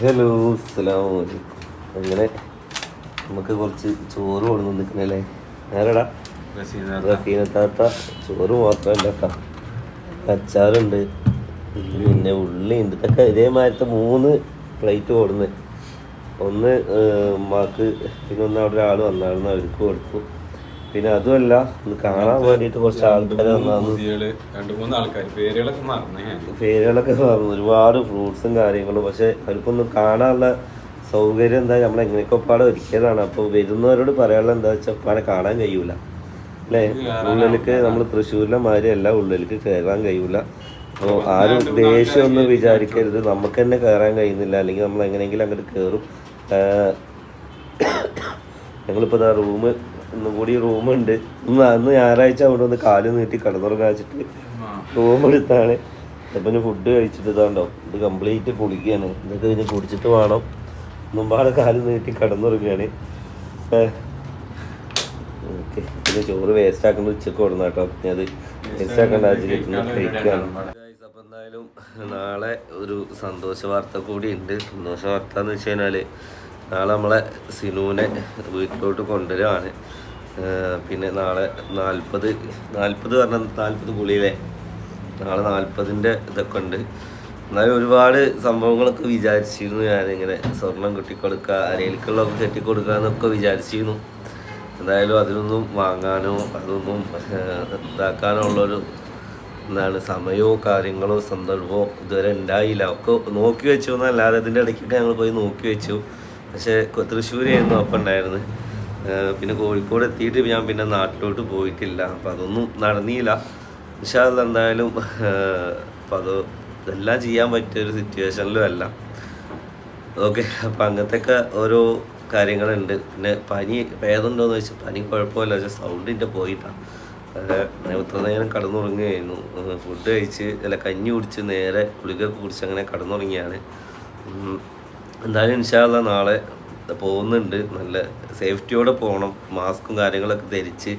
Hello അസ്സലാമലൈക്കും അങ്ങനെ നമുക്ക് കുറച്ച് ചോറ് കൊണ്ടു നിൽക്കണല്ലേ? നേരടാ റസീനത്താത്ത ചോറ് മാത്രമല്ല അച്ചാറുണ്ട് പിന്നെ ഉള്ളിയുണ്ട് ഇതൊക്കെ ഇതേമാതിരത്തെ മൂന്ന് പ്ലേറ്റ് കൊടുന്ന്. ഒന്ന് മാക്ക് പിന്നെ ഒന്ന് അവിടെ ഒരാൾ വന്നായിരുന്നു അവർക്ക് കൊടുത്തു. പിന്നെ അതുമല്ല ഇത് കാണാൻ വേണ്ടിയിട്ട് കുറച്ച് ആൾക്കാർ വന്നാന്ന് പേരുകളൊക്കെ മറന്നു ഒരുപാട് ഫ്രൂട്ട്സും കാര്യങ്ങളും പക്ഷെ അവർക്കൊന്നും കാണാനുള്ള സൗകര്യം എന്താ നമ്മൾ എങ്ങനെയൊക്കെ പാടെ ഒരുക്കിയതാണ്. അപ്പോൾ വരുന്നവരോട് പറയാനുള്ള എന്താ വെച്ചാൽ പാടെ കാണാൻ കഴിയൂല. അല്ലേ? ഉള്ളിലേക്ക് നമ്മൾ തൃശ്ശൂരിലെ മാതിരി അല്ല ഉള്ളിലേക്ക് കയറാൻ കഴിയൂല. അപ്പോൾ ആരും ദേഷ്യം ഒന്നും വിചാരിക്കരുത്. നമുക്ക് തന്നെ കയറാൻ കഴിയുന്നില്ല. അല്ലെങ്കിൽ നമ്മൾ എങ്ങനെയെങ്കിലും അങ്ങോട്ട് കയറും ഞങ്ങളിപ്പോൾ ഇതാ റൂം ഒന്നും കൂടി റൂമുണ്ട്. ഇന്ന് അന്ന് ഞായറാഴ്ച അവിടെ ഒന്ന് കാൽ നീട്ടി കിടന്നുറങ്ങാൻ വെച്ചിട്ട് റൂം എടുത്താണ്. ഇപ്പം ഫുഡ് കഴിച്ചിട്ട് ഇതാണ്ടോ? ഇത് കംപ്ലീറ്റ് കുളിക്കുകയാണ് ഇതൊക്കെ കഴിഞ്ഞ് കുടിച്ചിട്ട് വേണം. മുമ്പാടെ കാൽ നീട്ടി കടന്നുറങ്ങുകയാണ് ഓക്കെ. പിന്നെ ചോറ് വേസ്റ്റ് ആക്കുന്ന ഉച്ചയ്ക്ക് കൊടുന്ന കേട്ടോ. ഞാൻ അത് വേസ്റ്റ് ആക്കേണ്ട ആവശ്യം കഴിക്കുകയാണ് അപ്പം എന്തായാലും നാളെ ഒരു സന്തോഷ വാർത്ത കൂടി ഉണ്ട്. സന്തോഷ വാർത്ത എന്ന് വെച്ച് കഴിഞ്ഞാൽ നാളെ നമ്മളെ സിനുവിനെ വീട്ടിലോട്ട് കൊണ്ടുവരുവാണ് പിന്നെ നാളെ നാൽപ്പത് നാൽപ്പത് പറഞ്ഞാൽ നാൽപ്പത് കുളിയിലെ നാളെ നാൽപ്പതിന്റെ ഇതൊക്കെ ഉണ്ട്. എന്നാലും ഒരുപാട് സംഭവങ്ങളൊക്കെ വിചാരിച്ചിരുന്നു ഞാനിങ്ങനെ സ്വർണം കെട്ടിക്കൊടുക്കുക അരയിൽക്കുള്ളതൊക്കെ കെട്ടിക്കൊടുക്കുക എന്നൊക്കെ വിചാരിച്ചിരുന്നു. എന്തായാലും അതിനൊന്നും വാങ്ങാനോ അതൊന്നും ഇതാക്കാനോ ഉള്ളൊരു എന്താണ് സമയമോ കാര്യങ്ങളോ സന്ദർഭമോ ഇതുവരെ ഉണ്ടായില്ല. ഒക്കെ നോക്കി വെച്ചു എന്നല്ലാതെ ഇതിന്റെ ഇടയ്ക്കൊക്കെ ഞങ്ങൾ പോയി നോക്കി വെച്ചു. പക്ഷേ തൃശ്ശൂരായിരുന്നു അപ്പം ഉണ്ടായിരുന്നത് പിന്നെ കോഴിക്കോട് എത്തിയിട്ട് ഞാൻ പിന്നെ നാട്ടിലോട്ട് പോയിട്ടില്ല. അപ്പം അതൊന്നും നടന്നില്ല. പക്ഷേ അതെന്തായാലും അപ്പം അത് ഇതെല്ലാം ചെയ്യാൻ പറ്റിയ ഒരു സിറ്റുവേഷനിലും അല്ല. ഓക്കെ അപ്പം അങ്ങനത്തെയൊക്കെ ഓരോ കാര്യങ്ങളുണ്ട്. പിന്നെ പനി ഭേദമുണ്ടോയെന്ന് വെച്ചാൽ പനി കുഴപ്പമില്ല. പക്ഷേ സൗണ്ടിന്റെ പോയിട്ടാണ് ഇത്ര നേരം കടന്നുറങ്ങുകയായിരുന്നു. ഫുഡ് കഴിച്ച് അല്ല കഞ്ഞി കുടിച്ച് നേരെ ഗുളിക കുടിച്ച് അങ്ങനെ കടന്നുറങ്ങിയാണ്. എന്തായാലും ഇൻഷാല്ല നാളെ പോകുന്നുണ്ട്. നല്ല സേഫ്റ്റിയോടെ പോകണം മാസ്കും കാര്യങ്ങളൊക്കെ ധരിച്ച്.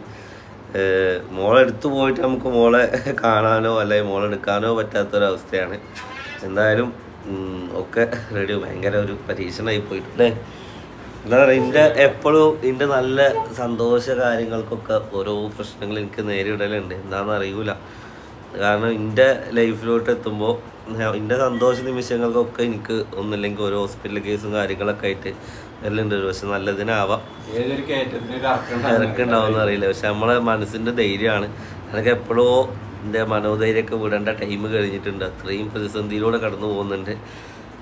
മോളെടുത്ത് പോയിട്ട് നമുക്ക് മോളെ കാണാനോ അല്ലെങ്കിൽ മോളെടുക്കാനോ പറ്റാത്തൊരവസ്ഥയാണ്. എന്തായാലും ഒക്കെ റെഡി ഭയങ്കര ഒരു പരീക്ഷണമായി പോയിട്ടുണ്ട്. എന്താ പറയുക എന്റെ എപ്പോഴും എന്റെ നല്ല സന്തോഷ കാര്യങ്ങൾക്കൊക്കെ ഓരോ പ്രശ്നങ്ങൾ എനിക്ക് നേരിടലുണ്ട്. എന്താണെന്ന് അറിയൂല. കാരണം എന്റെ ലൈഫിലോട്ട് എത്തുമ്പോൾ എന്റെ സന്തോഷ നിമിഷങ്ങൾക്കൊക്കെ എനിക്ക് ഒന്നില്ലെങ്കിൽ ഒരു ഹോസ്പിറ്റൽ കേസും കാര്യങ്ങളൊക്കെ ആയിട്ട് എല്ലാം ഉണ്ട് പക്ഷെ നല്ലതിനാവാം. ഇറക്കുണ്ടാവും അറിയില്ല പക്ഷെ നമ്മളെ മനസ്സിന്റെ ധൈര്യമാണ്. എനിക്ക് എപ്പോഴോ എന്റെ മനോധൈര്യമൊക്കെ വിടേണ്ട ടൈം കഴിഞ്ഞിട്ടുണ്ട്. അത്രയും പ്രതിസന്ധിയിലൂടെ കടന്നു പോകുന്നുണ്ട്.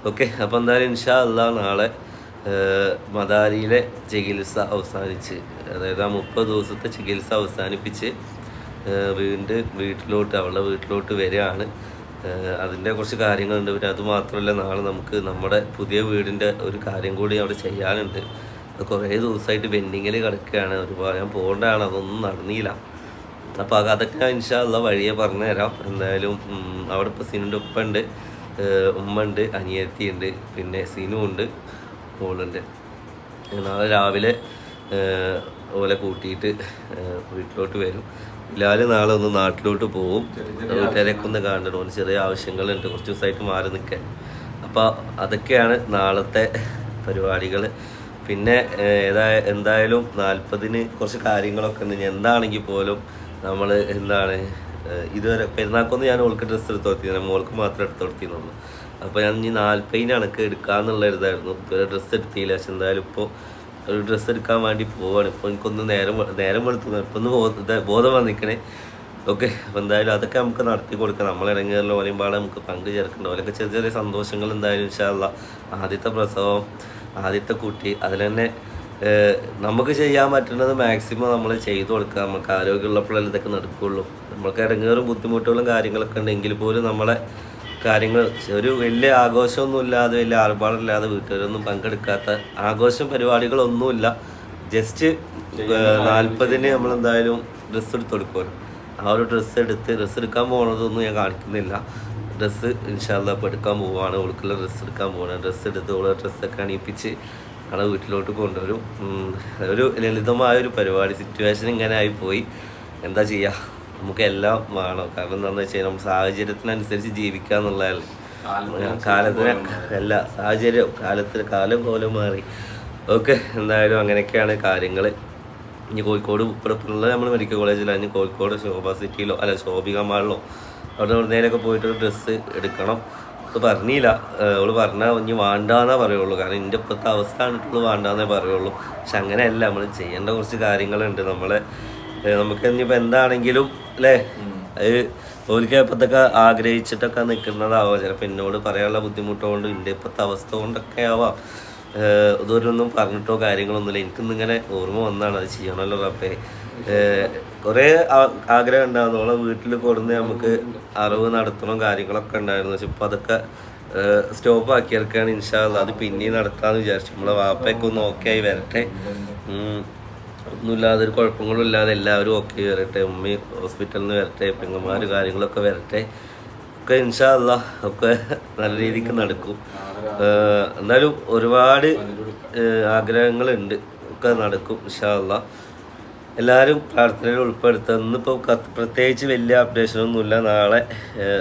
ഓക്കെ അപ്പം എന്തായാലും ഇൻഷാ അല്ല നാളെ മദാരിയിലെ ചികിത്സ അവസാനിച്ച് അതായത് ആ മുപ്പത് ദിവസത്തെ ചികിത്സ അവസാനിപ്പിച്ച് വീണ്ടും വീട്ടിലോട്ട് അവളുടെ വീട്ടിലോട്ട് വരികയാണ്. അതിന്റെ കുറച്ച് കാര്യങ്ങളുണ്ട്. പിന്നെ അതുമാത്രമല്ല നാളെ നമുക്ക് നമ്മുടെ പുതിയ വീടിന്റെ ഒരു കാര്യം കൂടി അവിടെ ചെയ്യാനുണ്ട്. കുറേ ദിവസമായിട്ട് പെൻഡിങ്ങിൽ കിടക്കുകയാണ്. ഒരുപാട് ഞാൻ പോകേണ്ടതാണ്. അതൊന്നും നടന്നില്ല. അപ്പോൾ അതൊക്കെ ഞാൻ ഇൻഷാല്ല വഴിയെ പറഞ്ഞുതരാം. എന്തായാലും അവിടെ ഇപ്പോൾ സിനുന്റെ ഉപ്പ ഉണ്ട് ഏഹ് ഉമ്മ ഉണ്ട് അനിയത്തി ഉണ്ട് പിന്നെ സിനു ഉണ്ട് മോളുണ്ട്. നാളെ രാവിലെ ഓലെ കൂട്ടിയിട്ട് വീട്ടിലോട്ട് വരും. ബിലാൽ നാളെ ഒന്ന് നാട്ടിലോട്ട് പോവും. വീട്ടുകാരൊക്കെ ഒന്ന് കാണണം. ഓന് ചെറിയ ആവശ്യങ്ങളുണ്ട്. കുറച്ച് ദിവസമായിട്ട് മാറി നിൽക്കാൻ. അപ്പോൾ അതൊക്കെയാണ് നാളത്തെ പരിപാടികൾ പിന്നെ ഏതായ ഏതാ എന്തായാലും നാൽപ്പതിന് കുറച്ച് കാര്യങ്ങളൊക്കെ ഉണ്ട്. എന്താണെങ്കിൽ പോലും നമ്മൾ എന്താണ് ഇതുവരെ പെരുന്നാക്കൊന്നും ഞാൻ ഓൾക്ക് ഡ്രസ്സ് എടുത്ത് കൊടുത്തിരുന്നു മോൾക്ക് മാത്രം എടുത്ത് കൊടുത്തിരുന്നുള്ളൂ. അപ്പോൾ ഞാൻ ഇനി നാൽപ്പതിന് കണക്ക് എടുക്കാന്നുള്ള ഇതായിരുന്നു ഇതുവരെ ഡ്രസ്സ് എടുത്തില്ല. പക്ഷെ എന്തായാലും ഇപ്പോൾ ഒരു ഡ്രസ്സ് എടുക്കാൻ വേണ്ടി പോവാണ്. ഇപ്പോൾ എനിക്കൊന്ന് നേരം നേരം വെളുത്തു. ഇപ്പം ഒന്ന് ബോധം വന്നിക്കണേ. ഓക്കെ അപ്പോൾ എന്തായാലും അതൊക്കെ നമുക്ക് നടത്തി കൊടുക്കാം. നമ്മൾ നമ്മളിറങ്ങിയല്ലോ ഓലയും പാടെ നമുക്ക് പങ്ക് ചേർക്കണ്ട. ഓലൊക്കെ ചെറിയ ചെറിയ സന്തോഷങ്ങൾ എന്തായാലും ഇൻഷാല്ല ആദ്യത്തെ പ്രസവം ആദ്യത്തെ കുട്ടി അതിൽ തന്നെ നമുക്ക് ചെയ്യാൻ പറ്റുന്നത് മാക്സിമം നമ്മൾ ചെയ്തു കൊടുക്കുക. നമുക്ക് ആരോഗ്യമുള്ളപ്പോഴല്ലേ ഇതൊക്കെ നടക്കുകയുള്ളൂ. നമ്മൾക്ക് ഇറങ്ങേറും ബുദ്ധിമുട്ടുകളും കാര്യങ്ങളൊക്കെ ഉണ്ടെങ്കിൽ പോലും നമ്മളെ കാര്യങ്ങൾ ഒരു വലിയ ആഘോഷമൊന്നും ഇല്ലാതെ വലിയ ആർഭാടമില്ലാതെ വീട്ടുകാരൊന്നും പങ്കെടുക്കാത്ത ആഘോഷം പരിപാടികളൊന്നുമില്ല. ജസ്റ്റ് നാൽപ്പതിന് നമ്മളെന്തായാലും ഡ്രസ്സ് എടുത്ത് കൊടുക്കുമല്ലോ. ആ ഒരു ഡ്രസ്സ് എടുത്ത് ഡ്രസ്സ് എടുക്കാൻ പോകുന്നതൊന്നും ഞാൻ കാണിക്കുന്നില്ല. ഡ്രസ്സ് ഇൻഷാല്ല ഇപ്പോൾ എടുക്കാൻ പോവുകയാണ് ഓൾക്കുള്ള ഡ്രസ്സ് എടുക്കാൻ പോവുകയാണ് ഡ്രസ്സ് എടുത്ത് ഓളെ ഡ്രസ്സൊക്കെ അണിയിപ്പിച്ച് ആളെ വീട്ടിലോട്ട് കൊണ്ടുവരും. ഒരു ലളിതമായ ഒരു പരിപാടി. സിറ്റുവേഷൻ ഇങ്ങനെ ആയിപ്പോയി. എന്താ ചെയ്യുക നമുക്ക് എല്ലാം വേണം. കാരണം എന്താണെന്ന് വെച്ച് കഴിഞ്ഞാൽ നമ്മൾ സാഹചര്യത്തിനനുസരിച്ച് ജീവിക്കുക എന്നുള്ളതല്ലേ. കാലത്തിന് അല്ല സാഹചര്യം കാലത്തിന് കാലം പോലും മാറി. ഓക്കെ എന്തായാലും അങ്ങനെയൊക്കെയാണ് കാര്യങ്ങൾ ഇനി കോഴിക്കോട് ഇപ്പോഴുള്ള നമ്മൾ മെഡിക്കൽ കോളേജിലാണ് ഇനി കോഴിക്കോട് ശോഭ സിറ്റിയിലോ അല്ല ശോഭിക മാളിലോ അവിടെ എവിടുന്നേലൊക്കെ പോയിട്ട് ഒരു ഡ്രസ്സ് എടുക്കണം. അത് പറഞ്ഞില്ല. അവൾ പറഞ്ഞാൽ ഇനി വേണ്ടാന്നേ പറയുള്ളൂ. കാരണം എന്റെ ഇപ്പോഴത്തെ അവസ്ഥ കണ്ടിട്ടുള്ളൂ വേണ്ടാന്നേ പറയുള്ളൂ. പക്ഷെ അങ്ങനെയല്ല നമ്മൾ ചെയ്യേണ്ട കുറച്ച് കാര്യങ്ങളുണ്ട് നമ്മളെ. നമുക്ക് ഇനിയിപ്പോൾ എന്താണെങ്കിലും അല്ലേ അത് ഓർക്ക് ഇപ്പോഴത്തൊക്കെ ആഗ്രഹിച്ചിട്ടൊക്കെ നിൽക്കുന്നതാവാം. ചിലപ്പോൾ എന്നോട് പറയാനുള്ള ബുദ്ധിമുട്ടുകൊണ്ട് എന്റെ ഇപ്പോഴത്തെ അവസ്ഥ കൊണ്ടൊക്കെ ആവാം. ഏഹ് ഇതൊരൊന്നും പറഞ്ഞിട്ടോ കാര്യങ്ങളൊന്നുമില്ല. എനിക്കിന്നിങ്ങനെ ഓർമ്മ വന്നാണ് അത് ചെയ്യണമല്ലോ റബ്ബേ. കുറേ ആഗ്രഹം ഉണ്ടായിരുന്നു. നമ്മളെ വീട്ടിൽ കൊടുന്ന് നമുക്ക് അറിവ് നടത്തണം കാര്യങ്ങളൊക്കെ ഉണ്ടായിരുന്നു. പക്ഷെ ഇപ്പോൾ അതൊക്കെ സ്റ്റോപ്പ് ആക്കിയെടുക്കുകയാണ് ഇൻഷാല്ല അത് പിന്നെയും നടത്താമെന്ന് വിചാരിച്ചു. നമ്മളെ വാപ്പയൊക്കെ ഒന്ന് ഓക്കെ ആയി വരട്ടെ. ഒന്നുമില്ലാതെ ഒരു കുഴപ്പങ്ങളും ഇല്ലാതെ എല്ലാവരും ഓക്കെ വരട്ടെ ഉമ്മി ഹോസ്പിറ്റലിൽ നിന്ന് വരട്ടെ പെങ്ങന്മാർ കാര്യങ്ങളൊക്കെ വരട്ടെ. ഒക്കെ ഇൻഷാല്ല ഒക്കെ നല്ല രീതിക്ക് നടക്കും. എന്നാലും ഒരുപാട് ആഗ്രഹങ്ങളുണ്ട്. ഒക്കെ നടക്കും ഇൻഷാല്ല എല്ലാവരും പ്രാർത്ഥനയിൽ ഉൾപ്പെടുത്തുക. ഇന്നിപ്പോൾ പ്രത്യേകിച്ച് വലിയ അപ്ഡേഷനൊന്നുമില്ല നാളെ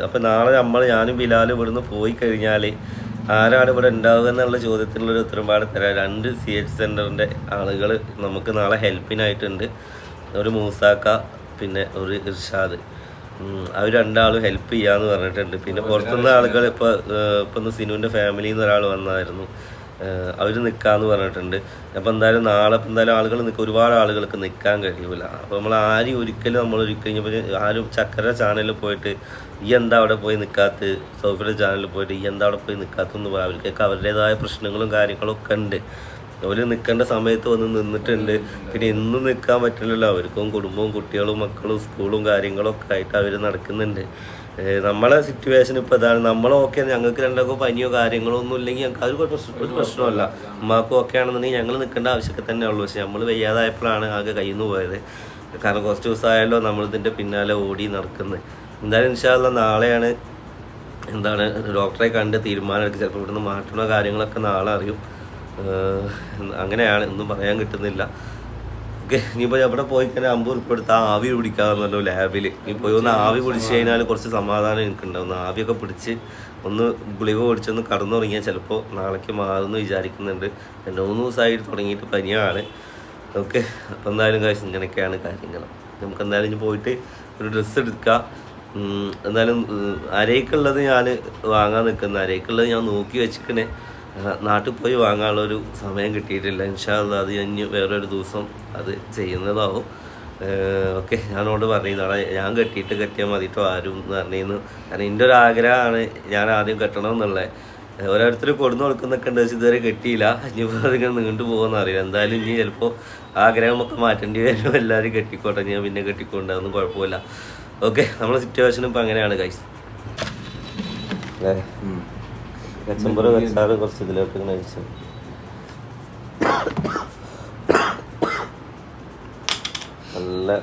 അപ്പം നാളെ നമ്മൾ ഞാനും ബിലാലും ഇവിടുന്ന് പോയി കഴിഞ്ഞാൽ ആരാണ് ഇവിടെ ഉണ്ടാവുക എന്നുള്ള ചോദ്യത്തിനുള്ളൊരു ഉത്തരം പാട് തരാം. രണ്ട് സി എച്ച് സെന്ററിന്റെ ആളുകൾ നമുക്ക് നാളെ ഹെൽപ്പിനായിട്ടുണ്ട് ഒരു മൂസാക്ക പിന്നെ ഒരു ഇർഷാദ്. അവർ രണ്ടാളും ഹെൽപ്പ് ചെയ്യാന്ന് പറഞ്ഞിട്ടുണ്ട്. പിന്നെ പുറത്തുനിന്ന് ആളുകൾ ഇപ്പോൾ ഇപ്പം സിനുവിന്റെ സിനുവിന്റെ ഫാമിലിയിൽ നിന്ന് ഒരാൾ വന്നായിരുന്നു. അവർ നിൽക്കാന്ന് പറഞ്ഞിട്ടുണ്ട്. അപ്പോൾ എന്തായാലും നാളെ ഇപ്പം എന്തായാലും ആളുകൾ നിൽക്കുക ഒരുപാട് ആളുകൾക്ക് നിൽക്കാൻ കഴിയൂല. അപ്പോൾ നമ്മൾ ആരും ഒരിക്കലും നമ്മൾ ഒരിക്കലും ആരും ചക്കര ചാനലിൽ പോയിട്ട് ഈ എന്താ അവിടെ പോയി നിൽക്കാത്ത സോഫിയുടെ ചാനലിൽ പോയിട്ട് ഈ എന്താ അവിടെ പോയി നിൽക്കാത്തെന്ന് പറയാം അവർക്കൊക്കെ അവരുടേതായ പ്രശ്നങ്ങളും കാര്യങ്ങളും ഒക്കെ ഉണ്ട്. അവർ നിൽക്കേണ്ട സമയത്ത് വന്ന് നിന്നിട്ടുണ്ട്. പിന്നെ എന്നും നിൽക്കാൻ പറ്റില്ലല്ലോ. അവർക്കും കുടുംബവും കുട്ടികളും മക്കളും സ്കൂളും കാര്യങ്ങളൊക്കെ ആയിട്ട് അവർ നടക്കുന്നുണ്ട്. നമ്മളെ സിറ്റുവേഷൻ ഇപ്പോൾ ഇതാണ്. നമ്മളൊക്കെ ഞങ്ങൾക്ക് രണ്ടാൾക്കും പനിയോ കാര്യങ്ങളോ ഒന്നും ഇല്ലെങ്കിൽ ഞങ്ങൾക്ക് അത് ഒരു പ്രശ്നം പ്രശ്നമല്ല ഉമ്മാക്കും ഒക്കെ ആണെന്നുണ്ടെങ്കിൽ ഞങ്ങൾ നിൽക്കേണ്ട ആവശ്യമൊക്കെ തന്നെ ഉള്ളൂ. പക്ഷെ നമ്മൾ വയ്യാതായപ്പോഴാണ് ആകെ കയ്യിൽ നിന്ന് പോയത്. കാരണം കുറച്ച് ദിവസമായല്ലോ നമ്മളിതിന്റെ പിന്നാലെ ഓടി നടക്കുന്നത് എന്തായാലും ഇൻഷാല്ല നാളെയാണ് എന്താണ് ഡോക്ടറെ കണ്ട് തീരുമാനം എടുക്കുക. ചിലപ്പോൾ ഇവിടുന്ന് മാറ്റണ കാര്യങ്ങളൊക്കെ നാളെ അറിയും. അങ്ങനെയാണ്. ഒന്നും പറയാൻ കിട്ടുന്നില്ല. ഓക്കെ ഇനിയിപ്പോൾ എവിടെ പോയി കഴിഞ്ഞാൽ അമ്പത് ഉറുപ്പ് എടുത്ത് ആവി പിടിക്കാന്നല്ലോ ലാബിൽ. ഇനി പോയി ഒന്ന് ആവി പിടിച്ച് കഴിഞ്ഞാൽ കുറച്ച് സമാധാനം എനിക്കുണ്ടാവും. ആവിയൊക്കെ പിടിച്ച് ഒന്ന് ഗുളിക പിടിച്ചൊന്ന് കടന്നുറങ്ങിയാൽ ചിലപ്പോൾ നാളേക്ക് മാറുമെന്ന് വിചാരിക്കുന്നുണ്ട്. രണ്ട് മൂന്ന് ദിവസമായിട്ട് തുടങ്ങിയിട്ട് പനിയാണ്. ഓക്കെ അപ്പോൾ എന്തായാലും കാശ് ഇങ്ങനെയൊക്കെയാണ് കാര്യങ്ങൾ നമുക്ക് എന്തായാലും ഇനി പോയിട്ട് ഒരു ഡ്രസ്സ് എടുക്കുക എന്തായാലും അരയ്ക്കുള്ളത് ഞാൻ വാങ്ങാൻ നിൽക്കുന്ന അരയ്ക്കുള്ളത് ഞാൻ നോക്കി വെച്ചിക്കണേ. നാട്ടിൽ പോയി വാങ്ങാനുള്ളൊരു സമയം കിട്ടിയിട്ടില്ല. ഇൻഷാല്ല അത് കഴിഞ്ഞ് വേറൊരു ദിവസം അത് ചെയ്യുന്നതാവും. ഓക്കെ ഞാനോട് പറഞ്ഞു നാളെ ഞാൻ കെട്ടിയിട്ട് കെട്ടിയാൽ മതിട്ടോ ആരും എന്ന് പറഞ്ഞിരുന്നു. കാരണം എന്റെ ഒരു ആഗ്രഹമാണ് ഞാൻ ആദ്യം കെട്ടണം എന്നുള്ളത് ഓരോരുത്തർ കൊടുന്നു കൊടുക്കുന്നൊക്കെ ഉണ്ട് പക്ഷെ ഇതുവരെ കെട്ടിയില്ല. ഇനിയിപ്പോൾ അതിങ്ങനെ നീണ്ടു പോകുമെന്ന് അറിയില്ല. എന്തായാലും ഇനി ചിലപ്പോൾ ആഗ്രഹമൊക്കെ മാറ്റേണ്ടി വരും. എല്ലാവരും കെട്ടിക്കോട്ടെ ഞാൻ പിന്നെ കെട്ടിക്കൊണ്ട് അതൊന്നും കുഴപ്പമില്ല. ഓക്കെ നമ്മളെ സിറ്റുവേഷൻ ഇപ്പം അങ്ങനെയാണ് കൈസ് അല്ലേ കച്ചമ്പറ് വെച്ചാറ് കുറച്ച് ഇതിലോട്ട് ഇങ്ങനെ വെച്ചു. നല്ല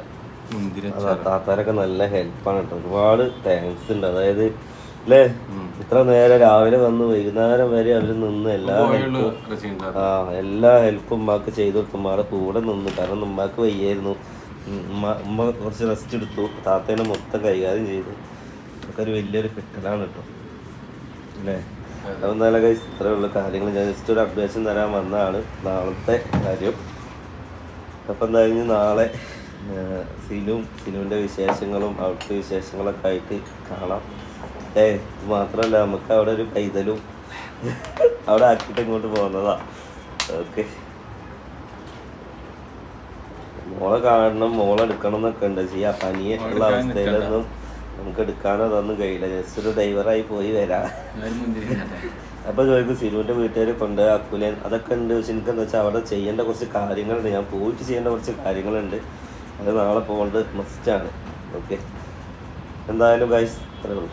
താത്താരൊക്കെ നല്ല ഹെൽപ്പാണ് കേട്ടോ. ഒരുപാട് താങ്ക്സ് ഉണ്ട്. അതായത് അല്ലേ ഇത്ര നേരം രാവിലെ വന്ന് വൈകുന്നേരം വരെ അവർ നിന്ന് എല്ലാ ആ എല്ലാ ഹെൽപ്പും ഉമ്മാക്ക് ചെയ്തു കൊടുത്തു. ഉമ്മാടെ കൂടെ നിന്നു. കാരണം ഉമ്മാക്ക് വയ്യായിരുന്നു. ഉമ്മ ഉമ്മ കുറച്ച് റെസ്റ്റ് എടുത്തു. താത്തേനെ മൊത്തം കൈകാര്യം ചെയ്തു. ഒക്കെ ഒരു വലിയൊരു കിട്ടലാണ് കേട്ടോ. അല്ലേ അപ്പോൾ എന്തായാലും ഇത്രയേ ഉള്ളൂ. കാര്യങ്ങൾ ഞാൻ ജസ്റ്റ് ഒരു അപ്ഡേഷൻ തരാൻ വന്നതാണ് നാളത്തെ കാര്യം. അപ്പം എന്തായാലും നാളെ സിനും സിനുവിന്റെ വിശേഷങ്ങളും അവിടുത്തെ വിശേഷങ്ങളൊക്കെ ആയിട്ട് കാണാം. ഏ ഇത് മാത്രമല്ല നമുക്ക് അവിടെ ഒരു പൈതലും അവിടെ ആക്കിയിട്ട് ഇങ്ങോട്ട് പോകുന്നതാ. ഓക്കെ. മോളെ കാണണം മോളെടുക്കണം എന്നൊക്കെ ഉണ്ട്. ചെയ്യാ പനിയുള്ള ഉള്ള അവസ്ഥയിലൊന്നും നമുക്ക് എടുക്കാനോ അതൊന്നും കഴിയില്ല. ജസ്റ്റ് ഒരു ഡ്രൈവറായി പോയി വരാം. അപ്പൊ ചോദിക്കും സിനുവിന്റെ വീട്ടുകാർ കൊണ്ട് അക്കുലൻ അതൊക്കെ ഉണ്ട്. പക്ഷെ എനിക്ക് എന്താ വെച്ചാൽ അവിടെ ചെയ്യേണ്ട കുറച്ച് കാര്യങ്ങളുണ്ട്. ഞാൻ പോയിട്ട് ചെയ്യേണ്ട കുറച്ച് കാര്യങ്ങളുണ്ട്. അത് നാളെ പോകേണ്ടത് മസ്റ്റാണ് ഓക്കെ എന്തായാലും ഗൈസ് അത്രേ ഉള്ളൂ.